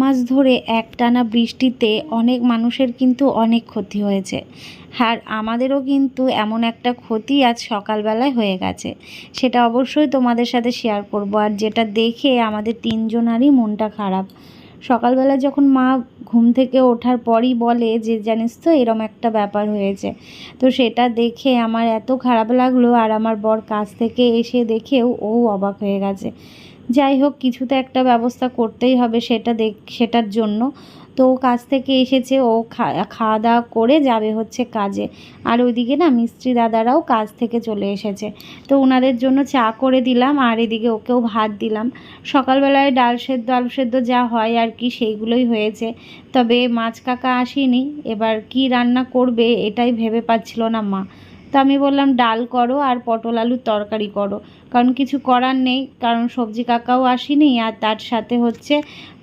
মাস ধরে একটানা বৃষ্টিতে অনেক মানুষের কিন্তু অনেক ক্ষতি হয়েছে। আর আমাদেরও কিন্তু এমন একটা ক্ষতি আজ সকালবেলায় হয়ে গেছে। সেটা অবশ্যই তোমাদের সাথে শেয়ার করব। আর যেটা দেখে আমাদের তিনজনারই মনটা খারাপ। সকালবেলা যখন মা ঘুম থেকে ওঠার পরই বলে যে, জানিস তো, এরম একটা ব্যাপার হয়েছে। তো সেটা দেখে আমার এত খারাপ লাগল আর আমার বর কাছ থেকে এসে দেখেও ও অবাক হয়ে গেছে। যাই হোক, কিছু তো একটা ব্যবস্থা করতেই হবে সেটা দেখ, সেটার জন্য। তো কাজ থেকে এসেছে, ও খাওয়া দাওয়া করে যাবে হচ্ছে কাজে। আর ওইদিকে না, মিস্ত্রি দাদারাও কাজ থেকে চলে এসেছে। তো ওনাদের জন্য চা করে দিলাম, আর এদিকে ওকেও ভাত দিলাম। সকালবেলায় ডাল সেদ্ধ, আলু সেদ্ধ যা হয় আর কি, সেইগুলোই হয়েছে। তবে মাছ কাকা আসেনি, এবার কি রান্না করবে, এটাই ভেবে পাচ্ছিল না মা। তো আমি বললাম, ডাল করো আর পটল আলুর তরকারি করো। কারণ কিছু করার নেই, কারণ সবজি কাকাও আসেনি আর তার সাথে হচ্ছে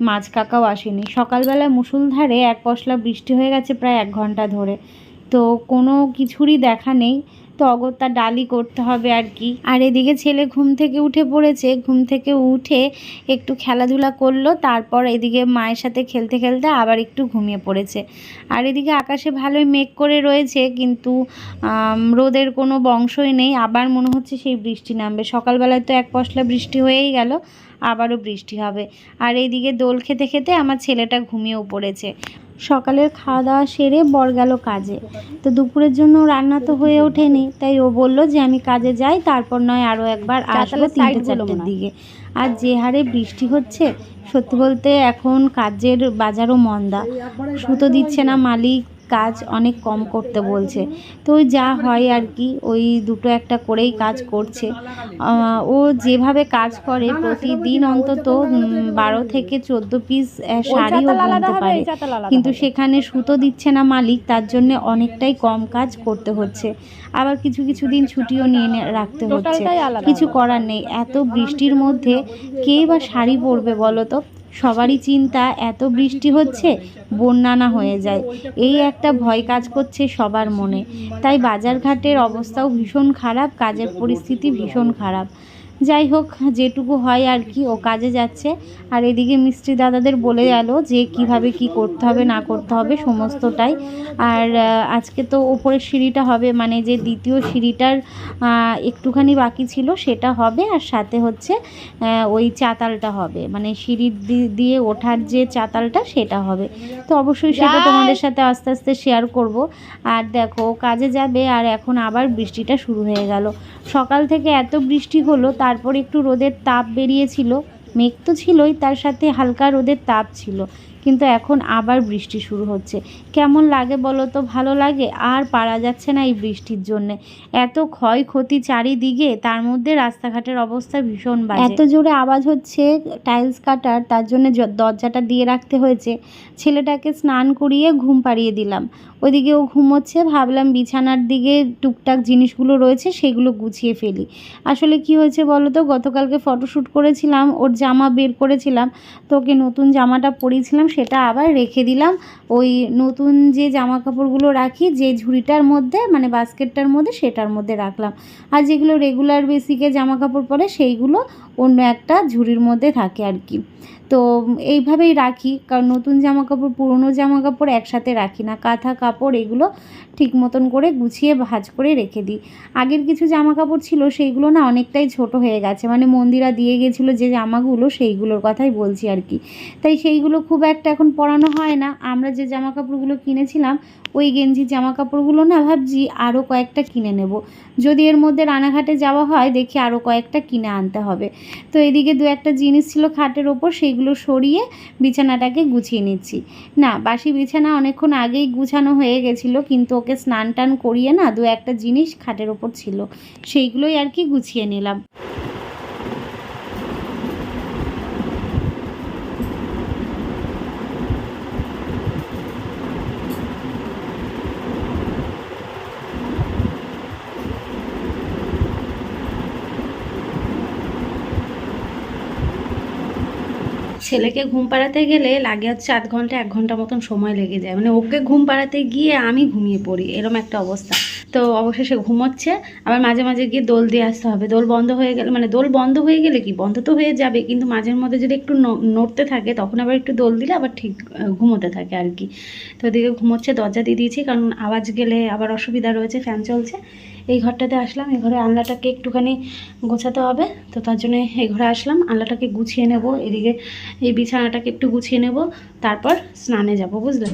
মাছ কাকাও আসেনি। সকালবেলা মুসুলধারে এক পশলা বৃষ্টি হয়ে গেছে প্রায় এক ঘণ্টা ধরে। তো কোনো কিছুরই দেখা নেই। তো অগত্যা ডালি করতে হবে আর কি। আর এদিকে ছেলে ঘুম থেকে উঠে পড়েছে। ঘুম থেকে উঠে একটু খেলাধুলা করল, তারপর এদিকে মায়ের সাথে খেলতে খেলতে আবার একটু ঘুমিয়ে পড়েছে। আর এদিকে আকাশে ভালোই মেঘ করে রয়েছে, কিন্তু রোদের কোনো বংশই নেই। আবার মনে হচ্ছে সেই বৃষ্টি নামবে। সকালবেলায় তো এক পশলা বৃষ্টি হয়েই গেল, আবারও বৃষ্টি হবে। আর এইদিকে দোল খেতে খেতে আমার ছেলেটা ঘুমিয়েও পড়েছে। সকালের খাওয়া দাওয়া সেরে বর গেল কাজে। তো দুপুরের জন্য রান্না তো হয়ে ওঠেনি তাই ও বলল যে আমি কাজে যাই তারপর নয় আরও একবার আসব তিনটে চারটের দিকে। আর যে হারে বৃষ্টি হচ্ছে সত্যি বলতে এখন কাজের বাজারও মন্দা। সুতো দিচ্ছে না মালিক কাজ অনেক কম করতে বলছে। তো ওই যা হয় আর কি ওই দুটো একটা করেই কাজ করছে। ও যেভাবে কাজ করে প্রতিদিন অন্তত বারো থেকে চোদ্দ পিস শাড়িও বুনতে পারে। কিন্তু সেখানে সুতো দিচ্ছে না মালিক তার জন্য অনেকটাই কম কাজ করতে হচ্ছে। আবার কিছু কিছু দিন ছুটিও নিয়ে রাখতে হচ্ছে। কিছু করার নেই। এত বৃষ্টির মধ্যে কে বা শাড়ি পরবে বলো তো? সবারই চিন্তা, এত বৃষ্টি হচ্ছে, বন্যা না হয়ে যায়। এই একটা ভয় কাজ করছে সবার মনে। তাই বাজারঘাটের অবস্থাও ভীষণ খারাপ, কাজের পরিস্থিতি ভীষণ খারাপ। যাই হোক যেটুকু হয় আর কি ও কাজে যাচ্ছে। আর এদিকে মিস্ত্রি দাদাদের বলে গেল যে কীভাবে কি করতে হবে না করতে হবে সমস্তটাই। আর আজকে তো ওপরের সিঁড়িটা হবে মানে যে দ্বিতীয় সিঁড়িটার একটুখানি বাকি ছিল সেটা হবে আর সাথে হচ্ছে ওই চাতালটা হবে। মানে সিঁড়ির দিয়ে ওঠার যে চাতালটা সেটা হবে। তো অবশ্যই সেটা তোমাদের সাথে আস্তে আস্তে শেয়ার করব। আর দেখো কাজে যাবে আর এখন আবার বৃষ্টিটা শুরু হয়ে গেল। সকাল থেকে এত বৃষ্টি হলো তারপর একটু রোদের তাপ বেরিয়েছিল। মেঘ তো ছিলই তার সাথে হালকা রোদের তাপ ছিল। কিন্তু এখন আবার বৃষ্টি শুরু হচ্ছে। কেমন লাগে বলো তো? ভালো লাগে? আর পারা যাচ্ছে না এই বৃষ্টির জন্যে। এত ক্ষয়ক্ষতি চারিদিকে, তার মধ্যে রাস্তাঘাটের অবস্থা ভীষণ বাজে। এত জোরে আওয়াজ হচ্ছে টাইলস কাটার, তার জন্য দরজাটা দিয়ে রাখতে হয়েছে। ছেলেটাকে স্নান করিয়ে ঘুম পাড়িয়ে দিলাম। ওইদিকে ও ঘুমোচ্ছে, ভাবলাম বিছানার দিকে টুকটাক জিনিসগুলো রয়েছে, সেগুলো গুছিয়ে ফেলি। আসলে কি হয়েছে বলো তো? গতকালকে ফটোশ্যুট করেছিলাম, ওর জামা বের করেছিলাম তোকে নতুন জামাটা পরিয়েছিলাম সেটা আবার রেখে দিলাম। ওই নতুন যে জামা কাপড়গুলো রাখি, যে ঝুড়িটার মধ্যে মানে বাস্কেটটার মধ্যে, সেটার মধ্যে রাখলাম। আর যেগুলো রেগুলার বেসিকে জামা কাপড় পরে, সেইগুলো অন্য একটা ঝুড়ির মধ্যে থাকে আর কি। তো এইভাবেই রাখি। কারণ নতুন জামা কাপড় পুরনো জামা কাপড় একসাথে রাখি না। কাঁথা, কাপড় এগুলো ঠিক মতন করে গুছিয়ে ভাজ করে রেখে দিই। আগের কিছু জামা কাপড় ছিল সেইগুলো না অনেকটাই ছোট হয়ে গেছে। মানে মন্দিরা দিয়ে গেছিল যে জামাগুলো সেইগুলোর কথাই বলছি আর কি। তাই সেইগুলো খুব একটা এখন পরানো হয় না। আমরা যে জামা কাপড়গুলো কিনেছিলাম, ওই গেঞ্জি জামা কাপড়গুলো না ভাবছি আরও কয়েকটা কিনে নেব। যদি এর মধ্যে রানাঘাটে যাওয়া হয়, দেখি আরও কয়েকটা কিনে আনতে হবে। তো এদিকে দু একটা জিনিস ছিল খাটের ওপর সেইগুলো সরিয়ে বিছানাটাকে গুছিয়ে নিচ্ছি। না, বাসি বিছানা অনেকক্ষণ আগেই গুছানো হয়ে গেছিল, কিন্তু ওকে স্নান টান করিয়ে না দু একটা জিনিস খাটের ওপর ছিল, সেইগুলোই আর কি গুছিয়ে নিলাম। ছেলেকে ঘুম পাড়াতে গেলে লাগে হচ্ছে আধ ঘণ্টা, এক ঘণ্টা মতন সময় লেগে যায়। মানে ওকে ঘুম পাড়াতে গিয়ে আমি ঘুমিয়ে পড়ি, এরম একটা অবস্থা। তো অবশেষে ঘুমোচ্ছে, আবার মাঝে মাঝে গিয়ে দোল দিয়ে আসতে হবে। দোল বন্ধ হয়ে গেলে মানে দোল বন্ধ হয়ে গেলে কি? বন্ধ তো হয়ে যাবে, কিন্তু মাঝের মধ্যে যদি একটু নড়তে থাকে, তখন আবার একটু দোল দিলে আবার ঠিক ঘুমোতে থাকে আর কি। তো ওদিকে ঘুমোচ্ছে, দরজা দিয়ে দিয়েছি, কারণ আওয়াজ গেলে আবার অসুবিধা রয়েছে, ফ্যান চলছে। এই ঘরটাতে আসলাম, এই ঘরে আলনাটাকে একটুখানি গোছাতে হবে। তো তার জন্য এই ঘরে আসলাম, আলনাটাকে গুছিয়ে নেব, এদিকে এই বিছানাটাকে একটু গুছিয়ে নেব, তারপর স্নানে যাব, বুঝলে?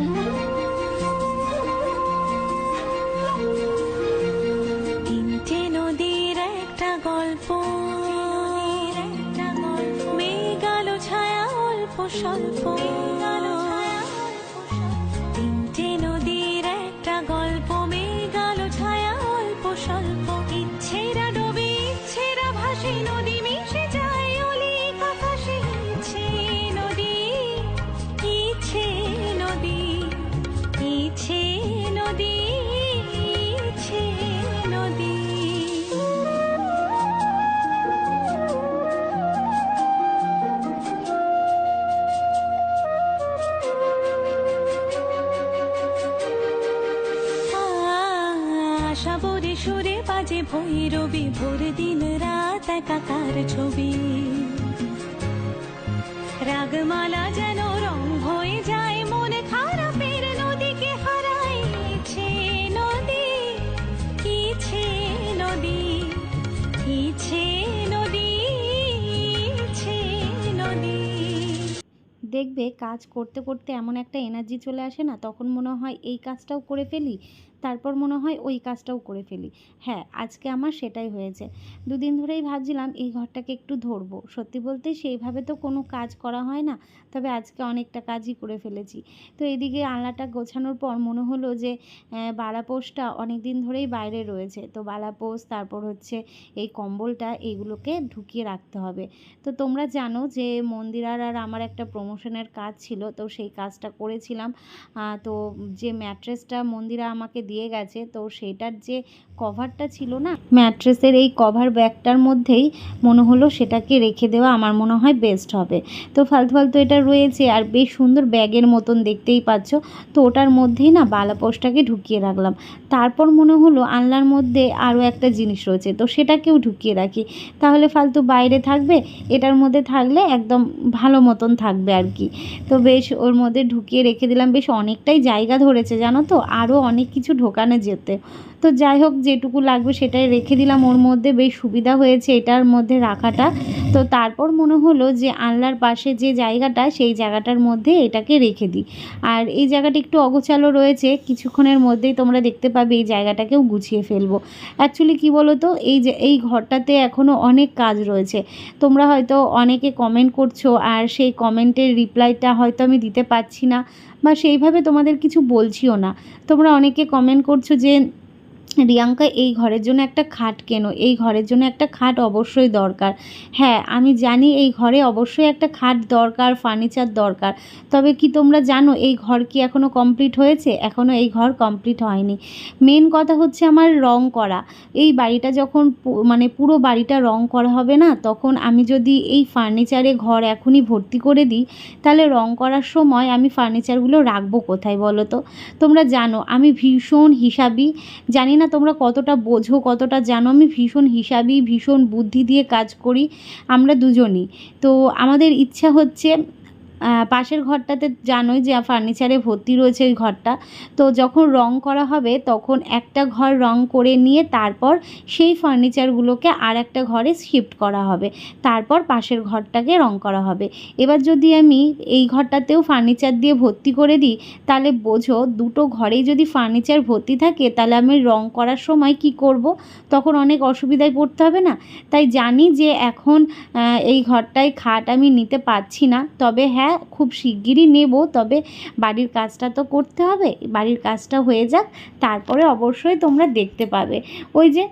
বাজে ভৈরবী ভোর দিন রাত একাকার ছবি রাগমালা যেন রং হয়ে যায় মনে খারাপের নদীকে হারায় ইচ্ছে নদী ইচ্ছে নদী ইচ্ছে নদী নদী দেখবে কাজ করতে করতে এমন একটা এনার্জি চলে আসে না, তখন মনে হয় এই কাজটাও করে ফেলি। তারপর মনে হয় ওই কাজটাও করে ফেলি। হ্যাঁ আজকে আমার সেটাই হয়েছে। দুদিন ধরেই ভাবছিলাম এই ঘরটাকে একটু ধরবো। সত্যি বলতে সেইভাবে তো কোনো কাজ করা হয় না, তবে আজকে অনেকটা কাজই করে ফেলেছি। তো এদিকে আলনাটা গোছানোর পর মনে হলো যে বালাপোষটা অনেক দিন ধরেই বাইরে রয়েছে। তো বালাপোষ তারপর হচ্ছে এই কম্বলটা এইগুলোকে ঢুকিয়ে রাখতে হবে। তো তোমরা জানো যে মন্দিরার আর আমার একটা প্রমোশনের কাজ ছিল, তো সেই কাজটা করেছিলাম। তো যে ম্যাট্রেসটা মন্দিরা আমাকে দিয়ে গেছে। তো সেটার যে কভারটা ছিল না, ম্যাট্রেসের এই কভার ব্যাগটার মধ্যেই মনে হলো সেটাকে রেখে দেওয়া আমার মনে হয় বেস্ট হবে। তো ফালতু ফালতু এটা রয়েছে আর বেশ সুন্দর ব্যাগের মতন দেখতেই পাচ্ছ। তো ওটার মধ্যেই না বালাপোষটাকে ঢুকিয়ে রাখলাম। তারপর মনে হলো আনলার মধ্যে আরও একটা জিনিস রয়েছে, তো সেটাকেও ঢুকিয়ে রাখি। তাহলে ফালতু বাইরে থাকবে? এটার মধ্যে থাকলে একদম ভালো মতন থাকবে আর কি। তো বেশ ওর মধ্যে ঢুকিয়ে রেখে দিলাম। বেশ অনেকটাই জায়গা ধরেছে, জানো তো? আরও অনেক কিছু ঢোকানো যেতে। তো যাই হোক, যেটুকু লাগবে সেটাই রেখে দিলাম। ওর মধ্যে বেশ সুবিধা হয়েছে এটার মধ্যে রাখাটা। তো তারপর মনে হলো যে আনলার পাশে যে জায়গাটা, সেই জায়গাটার মধ্যে এটাকে রেখে দিই। আর এই জায়গাটা একটু অগোছালো রয়েছে। কিছুক্ষণের মধ্যেই তোমরা দেখতে পাবে এই জায়গাটাকেও গুছিয়ে ফেলব। অ্যাকচুয়ালি কী বলো তো এই যে, এই ঘরটাতে এখনও অনেক কাজ রয়েছে। তোমরা হয়তো অনেকে কমেন্ট করছ, আর সেই কমেন্টের রিপ্লাইটা হয়তো আমি দিতে পারছি না, বা সেইভাবে তোমাদের কিছু বলছিও না। তোমরা অনেকে কমেন্ট করছ যে রিয়াঙ্কা, এই ঘরের জন্য একটা খাট কেনো? এই ঘরের জন্য একটা খাট অবশ্যই দরকার। হ্যাঁ আমি জানি এই ঘরে অবশ্যই একটা খাট দরকার, ফার্নিচার দরকার। তবে কি তোমরা জানো, এই ঘর কি এখনও কমপ্লিট হয়েছে? এখনও এই ঘর কমপ্লিট হয়নি। মেন কথা হচ্ছে আমার রং করা। এই বাড়িটা যখন মানে পুরো বাড়িটা রং করা হবে না, তখন আমি যদি এই ফার্নিচারে ঘর এখনই ভর্তি করে দিই, তাহলে রং করার সময় আমি ফার্নিচারগুলো রাখব কোথায় বলো তো? তোমরা জানো, আমি ভীষণ হিসাবই জানি না তোমরা কতটা বোঝো, কতটা জানো। আমি ভীষণ হিসাবি, ভীষণ বুদ্ধি দিয়ে কাজ করি। আমরা দুজনই। তো আমাদের ইচ্ছা হচ্ছে পাশের ঘরটাতে জানোই যে ফার্নিচারে ভর্তি রয়েছে ওই ঘরটা। তো যখন রং করা হবে, তখন একটা ঘর রং করে নিয়ে তারপর সেই ফার্নিচারগুলোকে আর একটা ঘরে শিফট করা হবে। তারপর পাশের ঘরটাকে রং করা হবে। এবার যদি আমি এই ঘরটাতেও ফার্নিচার দিয়ে ভর্তি করে দিই, তাহলে বোঝো দুটো ঘরেই যদি ফার্নিচার ভর্তি থাকে, তাহলে আমি রং করার সময় কি করব? তখন অনেক অসুবিধায় পড়তে হবে না? তাই জানি যে এখন এই ঘরটায় খাট আমি নিতে পারছি না। তবে হ্যাঁ খুব শিগগিরই নেব, তবে বাড়ির কাজটা তো করতে হবে, বাড়ির কাজটা হয়ে যাক, তারপরে অবশ্যই তোমরা দেখতে পাবে। ওই যে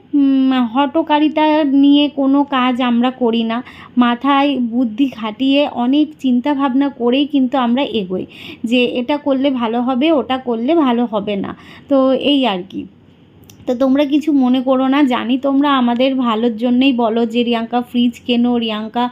হটকারিতা নিয়ে কোনো কাজ আমরা করি না, মাথায় বুদ্ধি খাটিয়ে অনেক চিন্তা ভাবনা করেই কিন্তু আমরা এগোই, যে এটা করলে ভালো হবে, ওটা করলে ভালো হবে না, তো এই আর কি। তো তোমরা কিছু মনে করো না। জানি তোমরা আমাদের ভালোর জন্যই বলো যে রিয়াঙ্কা ফ্রিজ কেনো, রিয়াঙ্কা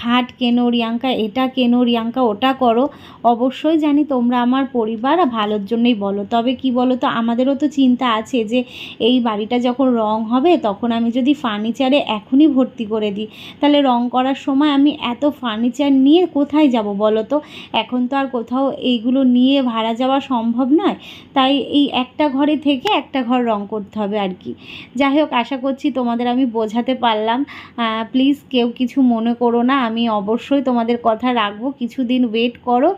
খাট কেনো, রিয়াঙ্কা এটা কেনো, রিয়াঙ্কা ওটা করো। অবশ্যই জানি তোমরা আমার পরিবার ভালোর জন্যই বলো। তবে কি বলো তো আমাদেরও তো চিন্তা আছে যে এই বাড়িটা যখন রং হবে, তখন আমি যদি ফার্নিচারে এখনই ভর্তি করে দিই। তাহলে রং করার সময় আমি এত ফার্নিচার নিয়ে কোথায় যাব বলো তো এখন তো আর কোথাও এইগুলো নিয়ে ভাড়া যাওয়া সম্ভব নয়। তাই এই একটা ঘরে থেকে একটা ঘর রং করতে হবে আর কি। যাই হোক, আশা করছি তোমাদের আমি বোঝাতে পারলাম। প্লিজ কেউ কিছু মনে করো না, আমি অবশ্যই তোমাদের কথা রাখব। কিছুদিন ওয়েট করো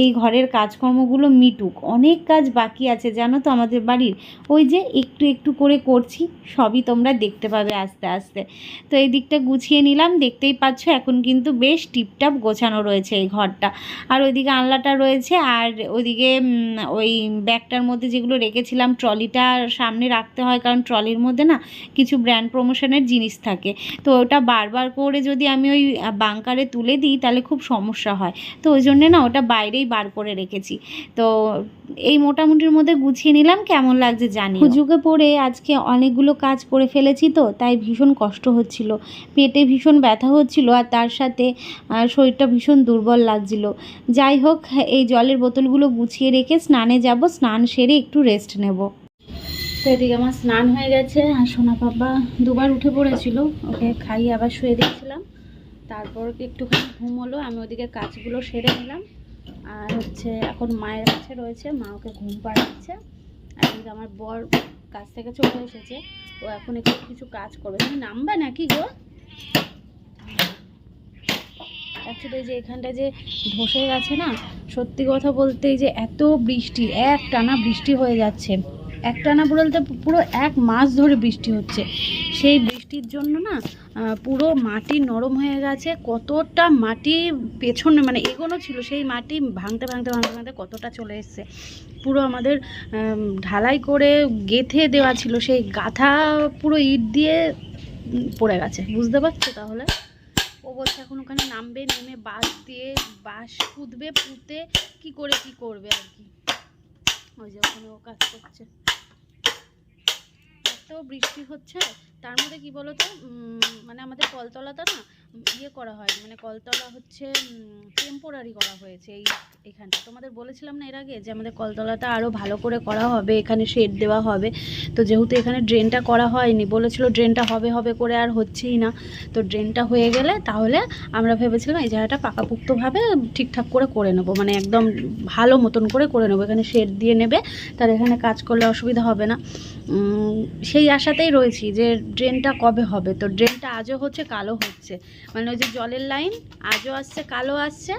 এই ঘরের কাজকর্মগুলো মিটুক। অনেক কাজ বাকি আছে, জানো তো আমাদের বাড়ির। ওই যে একটু একটু করে করছি, সবই তোমরা দেখতে পাবে আস্তে আস্তে। তো এই দিকটা গুছিয়ে নিলাম, দেখতেই পাচ্ছ এখন কিন্তু বেশ টিপটাপ গোছানো রয়েছে এই ঘরটা। আর ওইদিকে আনলাটা রয়েছে, আর ওইদিকে ওই ব্যাগটার মধ্যে যেগুলো রেখেছিলাম, ট্রলিটা সামনে রাখতে হয়, কারণ ট্রলির মধ্যে না কিছু ব্র্যান্ড প্রমোশনের জিনিস থাকে। তো ওটা বারবার করে যদি আমি ওই বাংকারে তুলে দিই, তাহলে খুব সমস্যা হয়। তো ওই জন্যে না ওটা বাইরেই বার করে রেখেছি। তো এই মোটামুটির মধ্যে গুছিয়ে নিলাম, কেমন লাগছে জানি হুজুকে পড়ে আজকে অনেকগুলো কাজ করে ফেলেছি তো, তাই ভীষণ কষ্ট হচ্ছিল। পেটে ভীষণ ব্যথা হচ্ছিল আর তার সাথে শরীরটা ভীষণ দুর্বল লাগছিল। যাই হোক, এই জলের বোতলগুলো গুছিয়ে রেখে স্নানে যাব, স্নান সেরে একটু রেস্ট নেব। তো এদিকে আমার স্নান হয়ে গেছে আর সোনা বাবা দুবার উঠে পড়েছিল। ওকে খাইয়ে আবার শুয়ে দিয়েছিলাম। তারপর একটুখানি ঘুম হলো, আমি ওদিকে কাজগুলো সেরে নিলাম। আর হচ্ছে এখন মায়ের কাছে রয়েছে, মা ওকে ঘুম পাড়াচ্ছে। আর এদিকে আমার বর কাজ থেকে চলে এসেছে। ও এখন একটু কিছু কাজ করবে। তুমি নামবে নাকি গো? অ্যাকচুয়ালি যে এখানটা যে ধসে গেছে না, সত্যি কথা বলতে যে এত বৃষ্টি, এক টানা বৃষ্টি হয়ে যাচ্ছে। এক টানা বলতে পুরো এক মাস ধরে বৃষ্টি হচ্ছে। সেই বৃষ্টির জন্য না পুরো মাটি নরম হয়ে গেছে, কতটা মাটি পেছনে মানে এগোনো ছিল, সেই মাটি ভাঙতে ভাঙতে ভাঙতে ভাঙতে কতটা চলে এসছে। পুরো আমাদের ঢালাই করে গেথে দেওয়া ছিল, সেই গাথা পুরো ইট দিয়ে পড়ে গেছে। বুঝতে পারছ তাহলে? ও বলছে এখন ওখানে নামবে, নেমে বাঁশ দিয়ে, বাঁশ পুঁতবে, পুঁতে কি করে কি করবে আর কি। ওই যে ওখানে ও কাজ করছে। বৃষ্টি হচ্ছে, তার মধ্যে কি বলতো মানে আমাদের কলতলাটা না ইয়ে করা হয় মানে কলতলা হচ্ছে টেম্পোরারি করা হয়েছে এই এখানটা। তোমাদের বলেছিলাম না এর আগে যে আমাদের কলতলাটা আরও ভালো করে করা হবে, এখানে শেড দেওয়া হবে। তো যেহেতু এখানে ড্রেনটা করা হয়নি, বলেছিল ড্রেনটা হবে হবে করে আর হচ্ছেই না। তো ড্রেনটা হয়ে গেলে তাহলে আমরা ভেবেছিলাম এই জায়গাটা পাকাপুক্তভাবে ঠিকঠাক করে করে নেব মানে একদম ভালো মতন করে করে নেব। এখানে শেড দিয়ে নেবে, তার এখানে কাজ করলে অসুবিধা হবে না। সেই আশাতেই রয়েছি যে ড্রেনটা কবে হবে। তো ড্রেনটা আজও হচ্ছে কালো হচ্ছে। মানে ওই যে জলের লাইন, আজও আসছে কালো আসছে,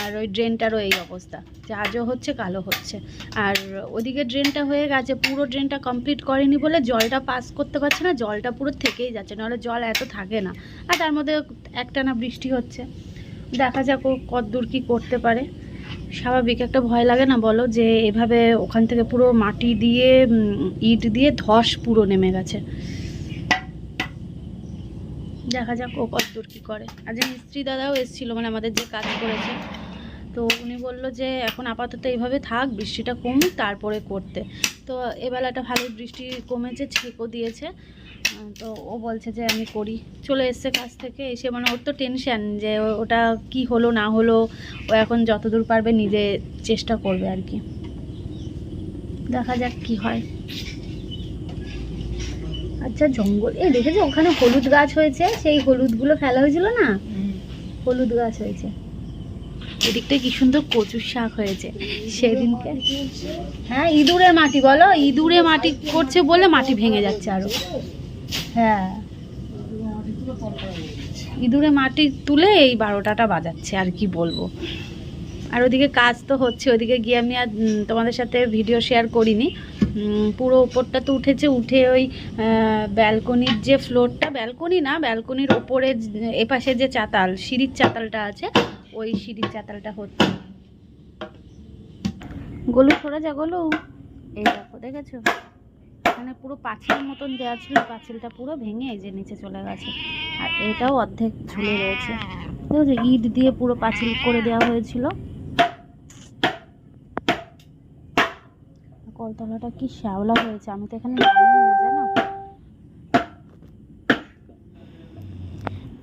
আর ওই ড্রেনটারও এই অবস্থা যে আজও হচ্ছে কালো হচ্ছে। আর ওদিকে ড্রেনটা হয়ে গেছে, পুরো ড্রেনটা কমপ্লিট করেনি বলে জলটা পাস করতে পারছে না, জলটা পুরো থেকেই যাচ্ছে, নাহলে জল এত থাকে না। আর তার মধ্যে একটানা বৃষ্টি হচ্ছে। দেখা যাক ও কতদূর কী করতে পারে। স্বাভাবিক, একটা ভয় লাগে না বলো? যে এভাবে ওখান থেকে পুরো মাটি দিয়ে ইট দিয়ে ধস পুরো নেমে গেছে। দেখা যাক ও কতদূর কী করে। আর যে মিস্ত্রি দাদাও এসেছিল মানে আমাদের যে কাজ করেছে। তো উনি বলল যে, এখন আপাতত এইভাবে থাক, বৃষ্টিটা কমুক, তারপরে করতে। তো এবেলাটা ভালোই বৃষ্টি কমেছে, ছেঁকও দিয়েছে। তো ও বলছে যে আমি করি। চলে এসছে কাজ থেকে এসে মানে ওর তো টেনশন যে ওটা কি হলো, না হলো, ও এখন যতদূর পারবে নিজে চেষ্টা করবে আর কি। দেখা যাক কি হয়। আচ্ছা জঙ্গল, এই দেখেছ ওখানে হলুদ গাছ হয়েছে, সেই হলুদগুলো ফেলা হয়েছিল না? হলুদ গাছ হয়েছে। এদিকটা কি সুন্দর কচুর শাক হয়েছে। সেদিনকে হ্যাঁ ইঁদুরে মাটি, বলো, ইঁদুরে মাটি করছে বলে মাটি ভেঙে যাচ্ছে আরও। হ্যাঁ। ইঁদুরে মাটি তুলে এই বারোটাটা বাজাচ্ছে, আর কি বলব। আর ওদিকে কাজ তো হচ্ছে, ওদিকে গিয়ে আমি আর তোমাদের সাথে ভিডিও শেয়ার করিনি। পুরো ওপরটা তো উঠেছে, উঠে ওই ব্যালকনির যে ফ্লোরটা ব্যালকনি না ব্যালকনির ওপরে এপাশে যে চাতাল, সিঁড়ির চাতালটা আছে, ওই সিঁড়ির চাতালটা হচ্ছে। গোলু, সরে যা গোলু। এই দেখো, দেখেছ? এখানে পুরো পাঁচিল মতন দেওয়া ছিল, পাঁচিলটা পুরো ভেঙে এই যে নিচে চলে গেছে। আর এটাও অর্ধেক ঝুলে রয়েছে। দেখো ইট দিয়ে পুরো পাঁচিল করে দেওয়া হয়েছিল। কলতলাটা কি শ্যাওলা হয়েছে, আমি তো এখানে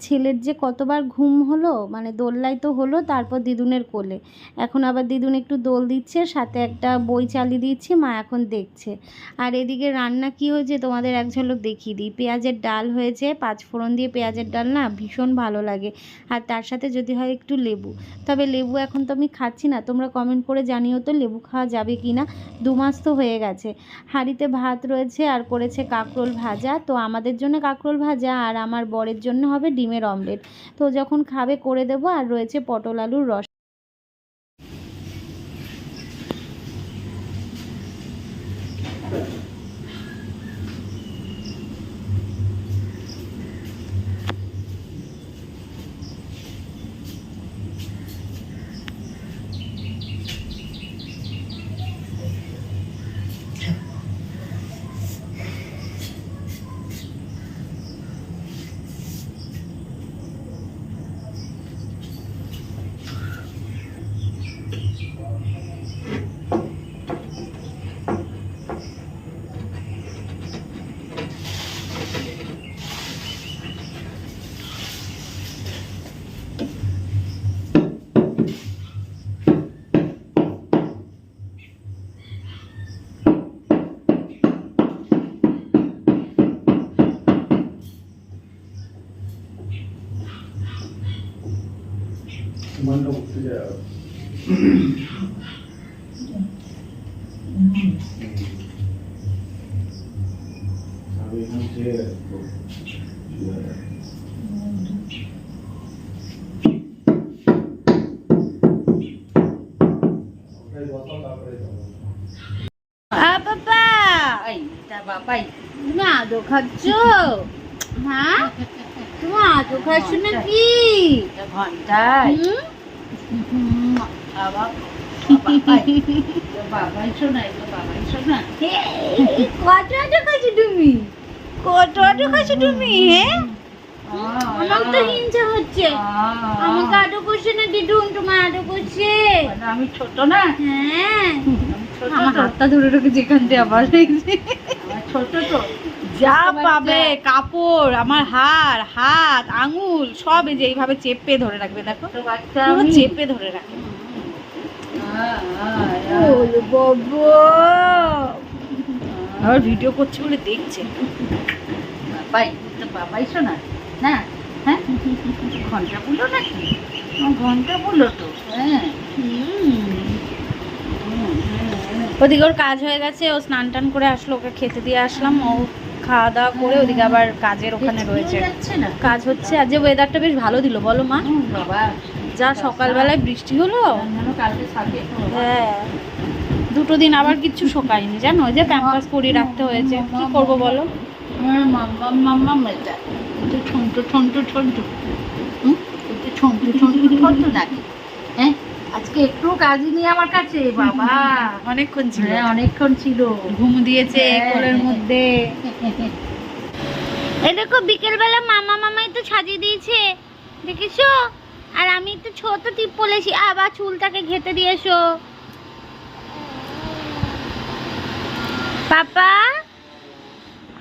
ছেলের যে কতবার ঘুম হলো মানে দোল্লাই তো হলো, তারপর দিদুনের কোলে। এখন আবার দিদুন একটু দোল দিচ্ছে, সাথে একটা বই চালিয়ে দিচ্ছি, মা এখন দেখছে। আর এদিকে রান্না কি হয়েছে তোমাদের এক ঝলক দেখিয়ে দিই। পেঁয়াজের ডাল হয়েছে, পাঁচ ফোড়ন দিয়ে পেঁয়াজের ডাল না ভীষণ ভালো লাগে। আর তার সাথে যদি হয় একটু লেবু। তবে লেবু এখন তো আমি খাচ্ছি না, তোমরা কমেন্ট করে জানিও তো লেবু খাওয়া যাবে কি না। দু মাস তো হয়ে গেছে। হাঁড়িতে ভাত রয়েছে আর করেছে কাঁকরোল ভাজা। তো আমাদের জন্য কাঁকরোল ভাজা আর আমার বরের জন্য হবে ডিমের অমলেট। তো যখন খাবে করে দেবো আর রয়েছে পটল আলুর রস। মনটা তুমি আদৌ খাচ্ছ? হ্যাঁ? তুমি আদৌ খাচ্ছ নাকি? ঘন্টায়। হুম? বাবাই শোনাই বাবাই শোনা। এই, কত আদৌ খাচ্ছ তুমি? কত আদৌ খাচ্ছ তুমি হ্যাঁ আমার তো হিংসা হচ্ছে। আমাকে আদৌ করছে না দিদুন তোমার আদৌ করছে। আমি ছোট না? হ্যাঁ। আমার হাতটা ধরে রেখেছে এখান থেকে আবার ছোট তো যা পাবে কাপড় আমার হাড় হাত আঙুল সব এই যে এইভাবে চেপে ধরে রাখবে দেখো। পুরো চেপে ধরে রাখে। বাবা। আবার ভিডিও করছে বলে দেখছে। বাবাই তো বাবাই শোনা? না? হ্যাঁ? ঘণ্টা বলল নাকি? ঘণ্টা বলল তো। হ্যাঁ। ওদিকে ওর কাজ হয়ে গেছে ও স্নান টান করে আসলো ওকে খেতে দিয়ে আসলাম ও খাওয়া দাওয়া করে ওদিকে আবার কাজের ওখানে রয়েছে। কাজ হচ্ছে আর যে ওয়েদারটা বেশ ভালো দিল বলো মা। যা সকালবেলায় বৃষ্টি হলো। হ্যাঁ। দুটো দিন আবার কিচ্ছু শোকায়নি জানো? ওই যে প্যাম্পাস পরিয়ে রাখতে হয়েছে। কি করব বলো? ঠন্টু ঠন্টু ঠন্টু। ঠন্টু ঠন্টু ঠন্টু নাকি? হ্যাঁ? আজকে একটু কাজই নেই আমার কাছে বাবা। অনেকক্ষণ ছিল। হ্যাঁ অনেকক্ষণ ছিল। ঘুম দিয়েছে হ্যাঁ, কোলের। মধ্যে। এই দেখো বিকেলবেলা মামা মামাই তো সাজিয়ে দিয়েছে। দেখেছ আর আমি একটু ছোট টিপ পলেছি। আবার চুলটাকে ঘেটে দিয়েছ পাপা?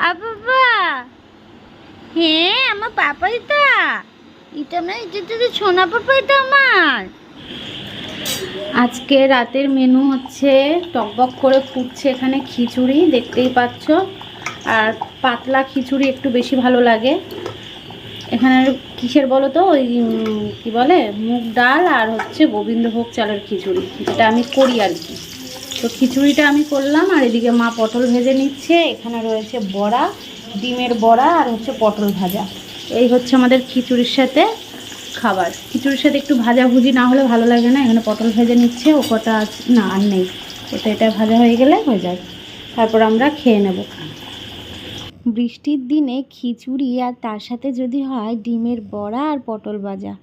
আ বাবা হ্যাঁ আমার পাপাই তা। এটা না এটা তো সোনা পাপাই তো আমার। আজকে রাতের মেনু হচ্ছে টকবক করে ফুটছে এখানে খিচুড়ি, দেখতেই পাচ্ছ। আর পাতলা খিচুড়ি একটু বেশি ভালো লাগে। এখানে কিসের বলো তো? ওই কি বলে? মুগ ডাল আর হচ্ছে গোবিন্দভোগ চালের খিচুড়ি। যেটা আমি করি আর কি। তো খিচুড়িটা আমি করলাম আর এদিকে মা পটল ভেজে নিচ্ছে। এখানে রয়েছে বড়া, ডিমের বড়া আর হচ্ছে পটল ভাজা। এই হচ্ছে আমাদের খিচুড়ির সাথে। খাবার। খিচুড়ির সাথে একটু ভাজাভুজি না হলে ভালো লাগে না। এখানে পটল ভেজে নিচ্ছে, ও কটা না, আর নেই। ওটা এটা ভাজা হয়ে গেলে হয়ে যায়। তারপর আমরা খেয়ে নেব। বৃষ্টির দিনে খিচুড়ি আর তার সাথে যদি হয় ডিমের বড়া আর পটল ভাজা।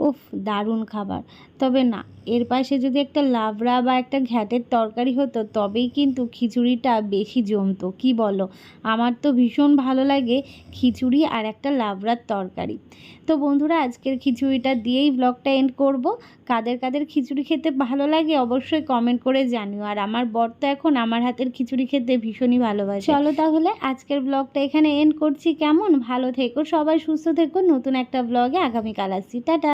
উফ, দারুণ খাবার। তবে না, এর পাশে যদি একটা লাবড়া বা একটা ঘ্যাটের তরকারি হতো, তবেই কিন্তু খিচুড়িটা বেশি জমতো, কি বলো? আমার তো ভীষণ ভালো লাগে খিচুড়ি আর একটা লাবড়ার তরকারি। তো বন্ধুরা, আজকের খিচুড়িটা দিয়েই ব্লগটা এন্ড করব। কাদের কাদের খিচুড়ি খেতে ভালো লাগে অবশ্যই কমেন্ট করে জানিও। আর আমার বর তো এখন আমার হাতের খিচুড়ি খেতে ভীষণই ভালোবাসে। চলো তাহলে আজকের ব্লগটা এখানে এন্ড করছি। কেমন? ভালো থেকো, সবাই সুস্থ থেকো। নতুন একটা ব্লগে আগামীকাল আসছি। টাটা।